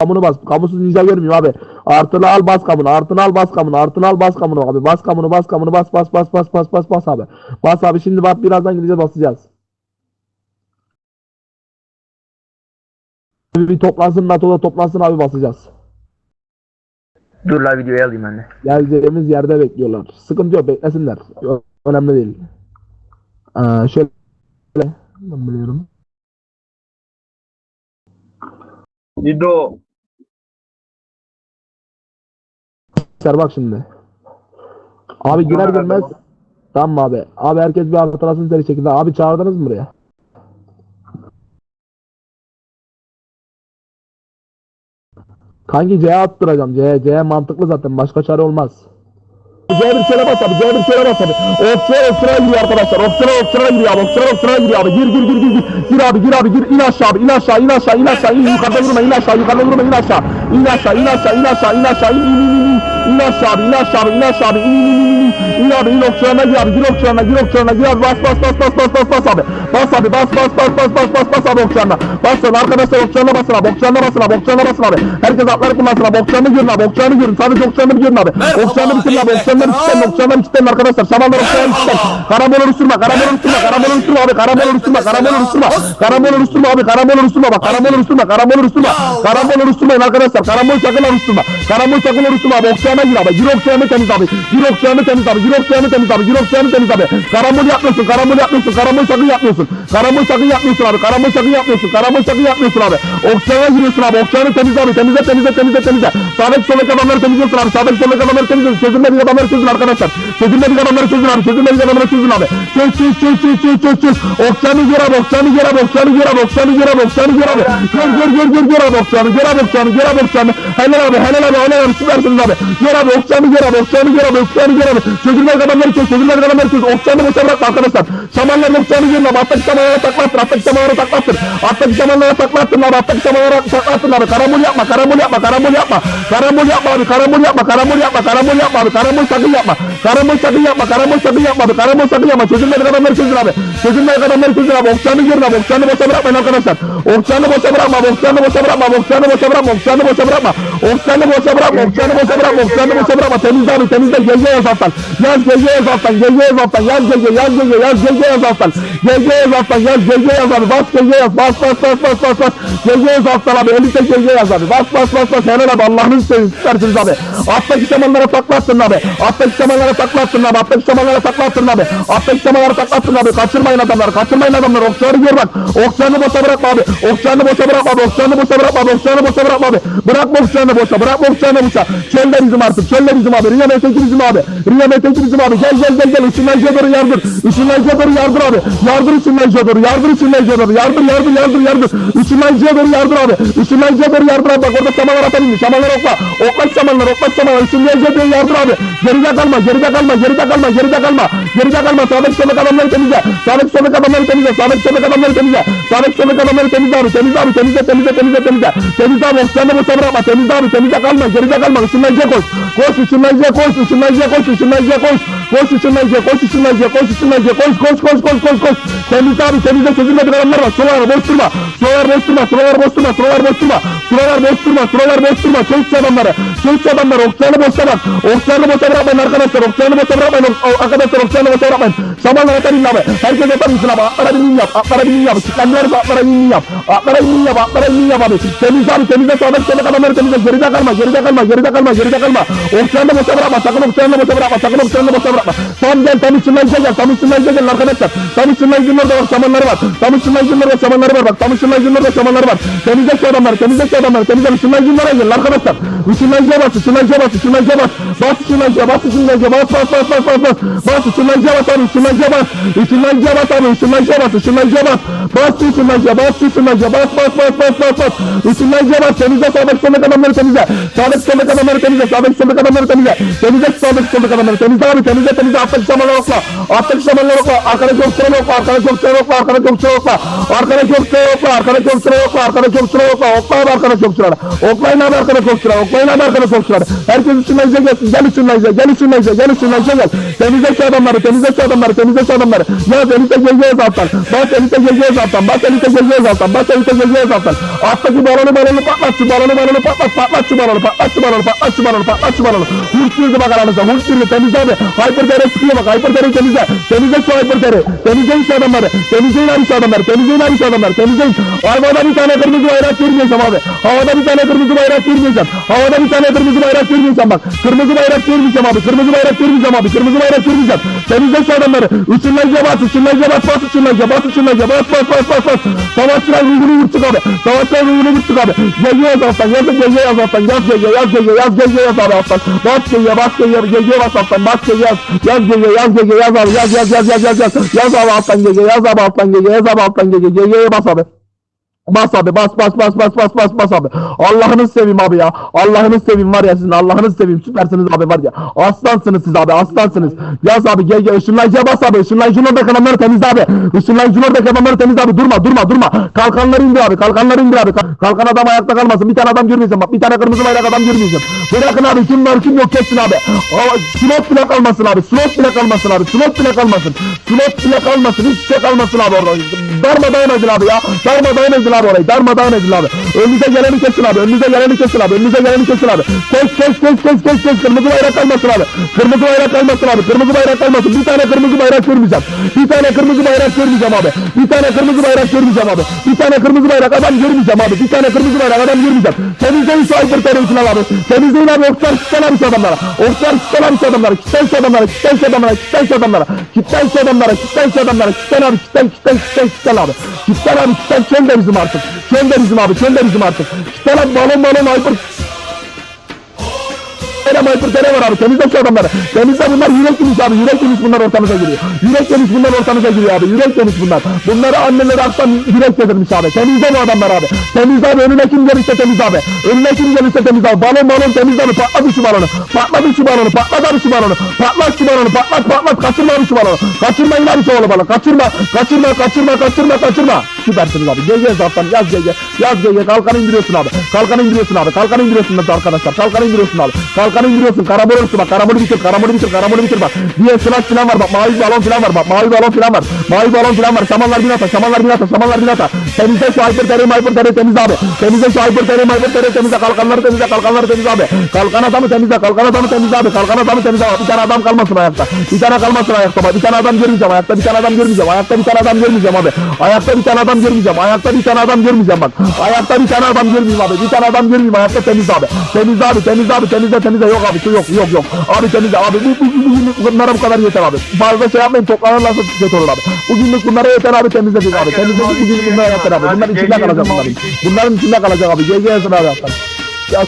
Kamunu bas. Kamusuz ninja görmüyorum abi. Artılı al bas kamunu. Artılı al bas kamunu. Artılı al bas kamunu abi. Bas kamunu bas kamunu bas bas bas bas bas bas bas abi. Bas abi şimdi bak birazdan gideceğiz basacağız. Bir, toplansın NATO'da toplansın abi basacağız. Dur la videoyu alayım de. Geleceğimiz yerde bekliyorlar. Sıkıntı yok beklesinler. Önemli değil. Ee, şöyle ben biliyorum. Lido. Ser bak şimdi. Abi girer girmez. tamam. Tamam mı abi. Abi herkes bir hatırlasın seri şekilde. Abi çağırdınız mı buraya? Kanki C'ye attıracağım. C'ye, C'ye mantıklı zaten. Başka çare olmaz. C1 şöyle bas abi. C1 şöyle bas abi. Okçuya okçuya giriyor arkadaşlar. Okçuya okçuya giriyor abi. Okçuya okçuya giriyor abi. Gir gir gir gir. Gir, abi gir abi gir. İn aşağı abi. İn aşağı in aşağı in aşağı. İn yukarıda vurma. in aşağı. Yukarıda vurma. in aşağı. İn aşağı in aşağı in aşağı in aşağı. İn in in in. İn aşağı abi. in aşağı abi. in aşağı abi. İn in in in in. Abi in okçularına gir abi. Gir okçularına gir okçularına gir abi. Bas bas bas bas bas bas bas abi. Bas abi bas bas bas bas bas bas bas abi okçularına. Basın arkadaşlar okçularına basın abi. Okçularına basın abi. Okçularına basın abi. Herkes atları kullansın abi. Okçularını görün abi. Okçularını görün. Sadece okçularını görün abi. Okçularını bitirin abi. Okçularını bitirin. Okçularını bitirin arkadaşlar. Şamanlar okçularını bitirin. Karamol oluşturma. Karamol oluşturma. Karamol oluşturma abi. Karamol oluşturma. Karamol oluşturma. Karamol oluşturma abi. Karamol oluşturma bak. Karamol oluşturma. Karamol oluşturma. Karamol oluşturmayın arkadaşlar. Karamol sakın oluşturma. Karamol sakın oluşturma abi. Okçularına gir abi. Gir okçularını temiz abi. Gir okçularını temiz abi. Gir okçularını temiz abi. Gir okçularını temiz abi. Karamol yapmıyorsun. Karamol yapmıyorsun. Karamol sakın yapmıyorsun. Karamol sakın yapmıyorsun abi. Karamol sakın yapmıyorsun. Karamol sakın yapmıyorsun abi. Okçularına giriyorsun abi. Okçularını temiz abi. Temizle temizle temizle temizle. Sağdaki soldaki adamları temizliyorsun abi. Sağdaki soldaki adamları temizliyorsun. Çözülmedik adamları çözün arkadaşlar. Çözülmedik adamları çözün abi. Çözülmedik adamları çözün abi. Çöz çöz çöz çöz çöz çöz çöz. Okçularını gir abi. Okçularını gir abi. Okçularını gir abi. Okçularını gir abi. Okçularını gir abi. Gör gör gör gör gör abi okçularını. Gir abi okçularını. Gir abi okçularını. Helal abi. Helal abi. Helal abi. Süpersiniz abi. Gir abi. Okçularını gir abi. Okçularını gir abi. Okçularını gir abi. Çözülmedik adamları çöz. Çözülmedik adamları çöz. Okçularını boşa bırakma arkadaşlar. Şamanların okçularını girin abi. Attaki şamanlara taklattır. Attaki şamanlara taklattır. Attaki şamanlara taklattır abi. Attaki şamanlara taklattır abi. Karambol yapma. Karambol yapma. Karambol yapma. Karambol yapma abi. Karambol yapma. Karambol yapma. Karambol yapma abi. Karambol sakın yapma. Karambol sakın yapma. Karambol sakın yapma abi. Karambol sakın yapma. Çözülmedik adamları çözün abi. Çözülmedik adamları çözün abi. Okçularını girin abi. Okçularını boşa bırakmayın arkadaşlar. Okçularını boşa bırakma. Okçularını boşa bırakma. Okçularını boşa bırakma. Okçularını boşa bırakma. Okçularını boşa bırakma. Okçularını boşa bırakma. Okçularını boşa bırakma. Temizle abi. Temizle. GG yaz alttan. Yaz GG yaz alttan. GG yaz alttan. Yaz GG. Yaz GG. Yaz GG yaz alttan. GG yaz alttan. Yaz GG yaz abi. Bas GG yaz. Bas bas bas bas bas bas. GG yaz alttan abi. Elite GG yaz abi. Bas bas bas bas. Helal abi. Allah'ını seveyim. Süpersiniz abi. Attaki şamanlara taklattın abi. Attaki şamanlara taklattın abi. Attaki şamanlara taklattın abi. Attaki şamanlara taklattın abi. Kaçırmayın adamları. Kaçırmayın adamları. Okçuları gör bak. Okçularını boşa bırakma abi. Okçularını boşa bırakma abi. Okçularını boşa bırakma abi. Okçularını boşa bırakma abi. Bırakma okçularını boşa. Bırakma okçularını boşa. Çöl de bizim artık. Çöl de bizim abi. Riya Metek'i bizim abi. Riya Metek'i bizim abi. Gel gel gel gel. Işınlayıcıya doğru yardır. Işınlayıcıya doğru yardır abi. Yardır ışınlayıcıya doğru. Yardır ışınlayıcıya doğru. Yardır yardır yardır yardır. Işınlayıcıya doğru yardır abi. Işınlayıcıya doğru yardır abi. Bak orada samanlar atabilmiş. Samanlar okla. Okla samanlar. Okla samanlar. Işınlayıcıya doğru yardır abi. Geride kalma. Geride kalma. Geride kalma. Geride kalma. Geride kalma. Sağdaki soldaki adamları temizle. Sağdaki soldaki adamları temizle. Sağdaki soldaki adamları temizle. Sağdaki soldaki adamları temizle abi. Temizle abi. Temizle temizle temizle temizle. Temizle abi. Okçularını boşa bırakma. Temizle abi. Temizle kalma. Geride kalma. Işınlayıcıya koş. Koş ışınlayıcıya koş. Işınlayıcıya koş. Işınlayıcıya koş. Koş ışınlayıcıya koş. Işınlayıcıya koş. Işınlayıcıya koş. Koş koş koş koş koş. Temizle abi. Temizle çözülmedik adamlar var. Sular boş durma. Sular boş durma. Sular boş durma. Sular boş durma. Sular boş durma. Sular boş durma. Çöz adamları. Çöz adamları. Okçularını boşa bak. Okçularını boşa bırakmayın arkadaşlar. Okçularını boşa bırakmayın. O- o- Okçularını boşa bırakmayın. Şamanlar atarın abi. Herkes mısın abi? Atlara binin yap. Atlara binin yap. Çıkanlar atlara binin yap. Atlara binin yap. Atlara binin yap abi. Temiz abi. Temizle sağdaki soluk adamları temizle. Geride kalma. Geride kalma. Geride kalma. Geride kalma. Okçularını boşa bırakma. Sakın okçularını boşa bırakma. Sakın okçularını boşa bırakma. Tam gel. Tam ışınlayıcıya gel. Tam ışınlayıcıya gelin arkadaşlar. Tam ışınlayıcının orada bak şamanları var. Tam ışınlayıcının orada şamanları var. Bak tam ışınlayıcının orada şamanları var. Temizle şu adamları. Temizle şu adamları. Temizle ışınlayıcılara gelin arkadaşlar. Işınlayıcıya bas. Işınlayıcıya bas. Işınlayıcıya bas. Bas ışınlayıcıya. Bas ışınlayıcıya. Bas bas bas bas bas bas. Bas ışınlayıcıya bas abi. Işınlayıcıya bas. Işınlayıcıya bas abi. Işınlayıcıya bas. Işınlayıcıya bas. Bas ışınlayıcıya. Bas ışınlayıcıya. Bas bas bas bas bas bas. Işınlayıcıya bas. Temizle sağdaki soldaki adamları temizle. Sağdaki soldaki adamları temizle. Sağdaki soldaki adamları temizle. Temizle sağdaki soldaki adamları. temizle abi temizle temizle alttaki samanları okla. Alttaki samanları okla. Arkana çok sıra okla. Arkana çok sıra okla. Arkana çok sıra okla. Arkana çok sıra okla. Arkana çok sıra okla. Arkana çok sıra okla. Okla abi arkana çok sıra. Oklayın abi arkana çok sıra. Oklayın abi arkana çok sıra. Herkes üstünlerinize gelsin. Gel üstünlerinize. Gel üstünlerinize. Gel üstünlerinize gel. Temizle şu adamları. Temizle şu adamları. Temizle şu adamları. Ya temizle geleceğiz alttan. Bak temizle geleceğiz alttan. Bak temizle geleceğiz alttan. Bak temizle geleceğiz alttan. Alttaki balonu balonu patlat. Şu balonu balonu patlat. Patlat şu balonu. Patlat şu balonu. Patlat şu balonu. Patlat şu balonu. Hurt girdi bak aranıza. Hurt girdi. Temizle abi. Hyper dere sıkıyor bak. Hyper dere temizle. Temizle şu hyper dere. Temizleyin şu adamları. Temizleyin abi şu adamları. Temizleyin abi şu adamları. Temizleyin. Havada bir tane kırmızı bayrak görmeyeceğim abi. Havada bir tane kırmızı bayrak görmeyeceğim. Havada bir tane kırmızı bayrak görmeyeceğim bak. Kırmızı bayrak görmeyeceğim abi. Kırmızı bayrak görmeyeceğim abi. Kırmızı bayrak görmeyeceğim. Temizle adamları. Işınlayıcıya bas. Işınlayıcıya bas. Bas ışınlayıcıya. Bas ışınlayıcıya. Bas bas bas bas bas. Savaşçılar ruhunu yırttık abi. Savaşçılar ruhunu yırttık abi. Gege yaz alttan. Yaz gege yaz alttan. Yaz gege yaz gege yaz gege yaz abi alttan. Bas gege bas gege gege bas alttan. Bas gege yaz. Yaz gege yaz gege yaz abi. Yaz yaz yaz yaz yaz yaz. Yaz abi alttan gege. Yaz abi alttan gege. Yaz abi alttan gege. Gegeye bas abi. Bas abi bas bas bas bas bas bas bas abi. Allah'ını seveyim abi ya. Allah'ını seveyim var ya sizin. Allah'ını seveyim. Süpersiniz abi var ya. Aslansınız siz abi. Aslansınız. Yaz abi gel gel. Işınlayıcıya bas abi. Işınlayıcının oradaki adamları temizle abi. Işınlayıcının oradaki adamları temizle abi. Durma durma durma. Kalkanları indir abi. Kalkanları indir abi. Kal- Kalkan adam ayakta kalmasın. Bir tane adam görmeyeceğim bak. Bir tane kırmızı bayrak adam görmeyeceğim. Bırakın abi. Kim var kim yok kessin abi. Aa, slot bile kalmasın abi. Slot bile kalmasın abi. Slot bile kalmasın. Slot bile kalmasın. Hiçbir şey kalmasın abi orada. Darmadağın edin abi ya. Darmadağın edin abi orayı. Darmadağın edin abi. Önünüze geleni kesin abi. Önünüze geleni kesin abi. Önünüze geleni kesin abi. Kes kes kes kes kes kes. Kırmızı bayrak kalmasın abi. Kırmızı bayrak kalmasın abi. Kırmızı bayrak kalmasın. Bir tane kırmızı bayrak görmeyeceğim. Bir tane kırmızı bayrak görmeyeceğim abi. Bir tane kırmızı bayrak görmeyeceğim abi. Bir tane kırmızı bayrak adam görmeyeceğim abi. Bir tane kırmızı bayrak adam görmeyeceğim. Temizleyin şu Terror'ı falan abi. Temizleyin abi. Okçar kitlen abi şu adamlara. Okçar kitlen abi şu adamlara. Kitlen şu adamlara. Kitlen şu adamlara. Kitlen şu adamlara. Kitlen şu adamlara. Kitlen şu adamlara. Kitlen abi. Kitlen kitlen kitlen kitlen abi. Kitlen abi. Kitlen de bizim artık. Çön de bizim abi. Çön de bizim artık. Abi. Balon balon Hyper Maypır tere var abi temizle şu adamları. Temizle bunlar yürek yemiş abi yürek yemiş bunlar ortamıza giriyor. Yürek yemiş bunlar ortamıza giriyor abi yürek yemiş bunlar. Bunları anneleri akşam yürek yedirmiş abi. Temizle bu adamlar abi. Temizle abi önüne kim gelirse temiz abi. Önüne kim gelirse temiz abi. Balon balon temizle abi patlat şu balonu. Patlat şu balonu patlat abi şu balonu. Patlat şu balonu patlat patlat kaçırma abi şu balonu. Kaçırmayın abi şu balonu kaçırma. Kaçırma kaçırma kaçırma kaçırma. Süpersiniz abi. Gel zaten yaz gel. Yaz gel kalkanı indiriyorsun abi. Kalkanı indiriyorsun abi. Kalkanı indiriyorsun arkadaşlar. Kalkanı indiriyorsun abi. Kalkanı indiriyorsun. Karabolu üstü bak. Karabolu bitir. Karabolu bitir. Karabolu bitir bak. Diye slash falan var bak. Mavi balon falan var bak. Mavi balon falan var. Mavi balon falan var. Samanlar bin ata. Samanlar bin ata. Samanlar bin ata. Temizle şu hyper tere hyper tere temizle abi. Temizle şu hyper tere hyper tere temizle. Kalkanları temizle. Kalkanları temizle abi. Kalkan adamı temizle. Kalkan adamı temizle abi. Kalkan adamı temizle. abi. Bir tane adam kalmasın ayakta. Bir tane kalmasın ayakta bak. Bir tane adam görmeyeceğim. Ayakta bir tane adam görmeyeceğim. Ayakta bir tane adam görmeyeceğim abi. Ayakta bir tane adam görmeyeceğim. Ayakta bir tane adam görmeyeceğim bak. Ayakta bir tane adam görmeyeceğim abi. Bir tane adam görmeyeyim. Ayakta temiz abi. Temiz abi. Temiz abi. Temizle temizle. Yok abi. Şu yok. Yok yok. Abi temizle abi. Bu, bu, bu, bugünlük bunlara bu kadar yeter abi. Fazla şey yapmayın. Toplanırlarsa kötü olur abi. Bugünlük bunlara yeter abi. Temizledik abi. Temizledik. Bugünlük bunlara yeter abi. Bunların içinde kalacak bunların. Bunların içinde kalacak abi. GG yazın abi alttan. Ya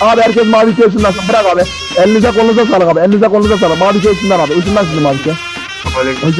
Abi herkes mavi köy ışınlansın. Bırak abi. Elinize kolunuza sağlık abi. Elinize kolunuza sağlık. Mavi köy ışınlan abi. Işınlan sizin mavi köy.